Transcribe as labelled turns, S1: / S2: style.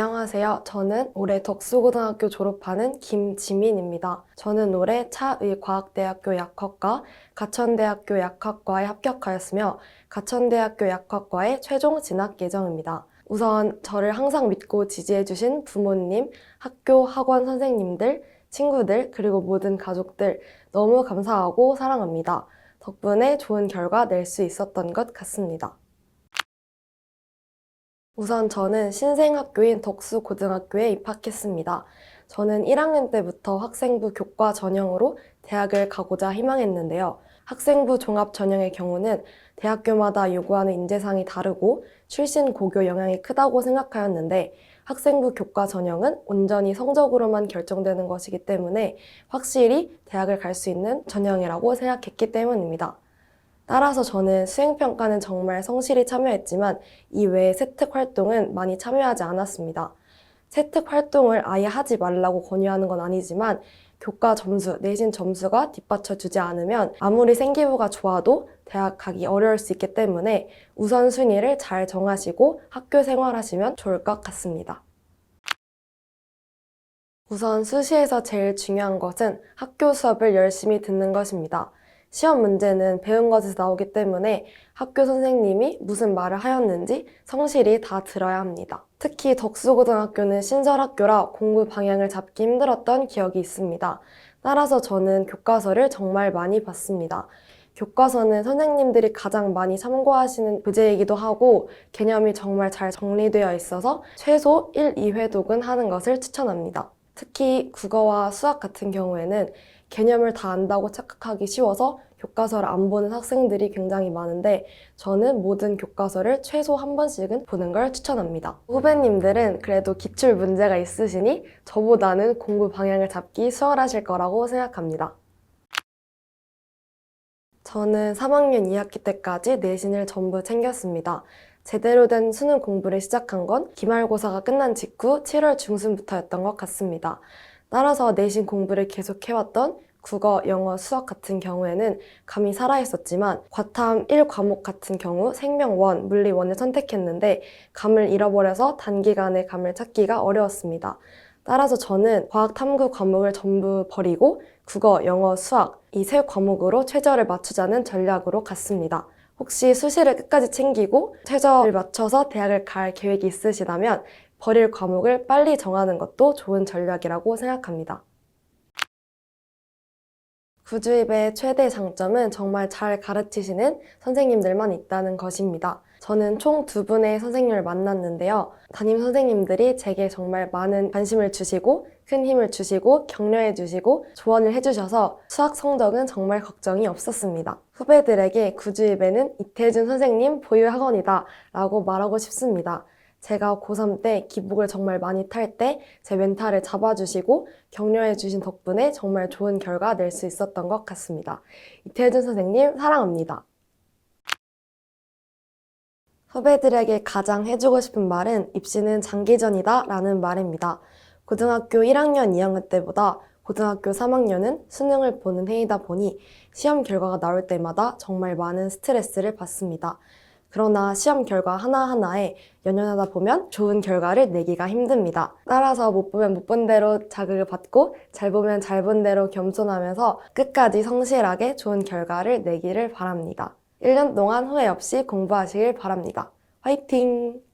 S1: 안녕하세요. 저는 올해 덕수고등학교 졸업하는 김지민입니다. 저는 올해 차의과학대학교 약학과, 가천대학교 약학과에 합격하였으며 가천대학교 약학과에 최종 진학 예정입니다. 우선 저를 항상 믿고 지지해주신 부모님, 학교, 학원 선생님들, 친구들, 그리고 모든 가족들 너무 감사하고 사랑합니다. 덕분에 좋은 결과 낼 수 있었던 것 같습니다. 우선 저는 신생학교인 덕수고등학교에 입학했습니다. 저는 1학년 때부터 학생부 교과 전형으로 대학을 가고자 희망했는데요. 학생부 종합 전형의 경우는 대학교마다 요구하는 인재상이 다르고 출신 고교 영향이 크다고 생각하였는데 학생부 교과 전형은 온전히 성적으로만 결정되는 것이기 때문에 확실히 대학을 갈 수 있는 전형이라고 생각했기 때문입니다. 따라서 저는 수행평가는 정말 성실히 참여했지만 이 외에 세특 활동은 많이 참여하지 않았습니다. 세특 활동을 아예 하지 말라고 권유하는 건 아니지만 교과 점수, 내신 점수가 뒷받쳐 주지 않으면 아무리 생기부가 좋아도 대학 가기 어려울 수 있기 때문에 우선순위를 잘 정하시고 학교 생활하시면 좋을 것 같습니다. 우선 수시에서 제일 중요한 것은 학교 수업을 열심히 듣는 것입니다. 시험 문제는 배운 것에서 나오기 때문에 학교 선생님이 무슨 말을 하였는지 성실히 다 들어야 합니다. 특히 덕수고등학교는 신설학교라 공부 방향을 잡기 힘들었던 기억이 있습니다. 따라서 저는 교과서를 정말 많이 봤습니다. 교과서는 선생님들이 가장 많이 참고하시는 교재이기도 하고 개념이 정말 잘 정리되어 있어서 최소 1, 2회 독은 하는 것을 추천합니다. 특히 국어와 수학 같은 경우에는 개념을 다 안다고 착각하기 쉬워서 교과서를 안 보는 학생들이 굉장히 많은데 저는 모든 교과서를 최소 한 번씩은 보는 걸 추천합니다. 후배님들은 그래도 기출 문제가 있으시니 저보다는 공부 방향을 잡기 수월하실 거라고 생각합니다. 저는 3학년 2학기 때까지 내신을 전부 챙겼습니다. 제대로 된 수능 공부를 시작한 건 기말고사가 끝난 직후 7월 중순부터였던 것 같습니다. 따라서 내신 공부를 계속 해왔던 국어, 영어, 수학 같은 경우에는 감이 살아있었지만 과탐 1과목 같은 경우 생명 1, 물리 1을 선택했는데 감을 잃어버려서 단기간에 감을 찾기가 어려웠습니다. 따라서 저는 과학 탐구 과목을 전부 버리고 국어, 영어, 수학 이 세 과목으로 최저를 맞추자는 전략으로 갔습니다. 혹시 수시를 끝까지 챙기고 최저를 맞춰서 대학을 갈 계획이 있으시다면 버릴 과목을 빨리 정하는 것도 좋은 전략이라고 생각합니다. 구주입의 최대 장점은 정말 잘 가르치시는 선생님들만 있다는 것입니다. 저는 총 두 분의 선생님을 만났는데요. 담임 선생님들이 제게 정말 많은 관심을 주시고 큰 힘을 주시고 격려해 주시고 조언을 해주셔서 수학 성적은 정말 걱정이 없었습니다. 후배들에게 구주입에는 이태준 선생님 보유 학원이다 라고 말하고 싶습니다. 제가 고3 때 기복을 정말 많이 탈 때 제 멘탈을 잡아주시고 격려해 주신 덕분에 정말 좋은 결과 낼 수 있었던 것 같습니다. 이태준 선생님 사랑합니다. 후배들에게 가장 해주고 싶은 말은 입시는 장기전이다 라는 말입니다. 고등학교 1학년, 2학년 때보다 고등학교 3학년은 수능을 보는 해이다 보니 시험 결과가 나올 때마다 정말 많은 스트레스를 받습니다. 그러나 시험 결과 하나하나에 연연하다 보면 좋은 결과를 내기가 힘듭니다. 따라서 못 보면 못 본 대로 자극을 받고 잘 보면 잘 본 대로 겸손하면서 끝까지 성실하게 좋은 결과를 내기를 바랍니다. 1년 동안 후회 없이 공부하시길 바랍니다. 화이팅!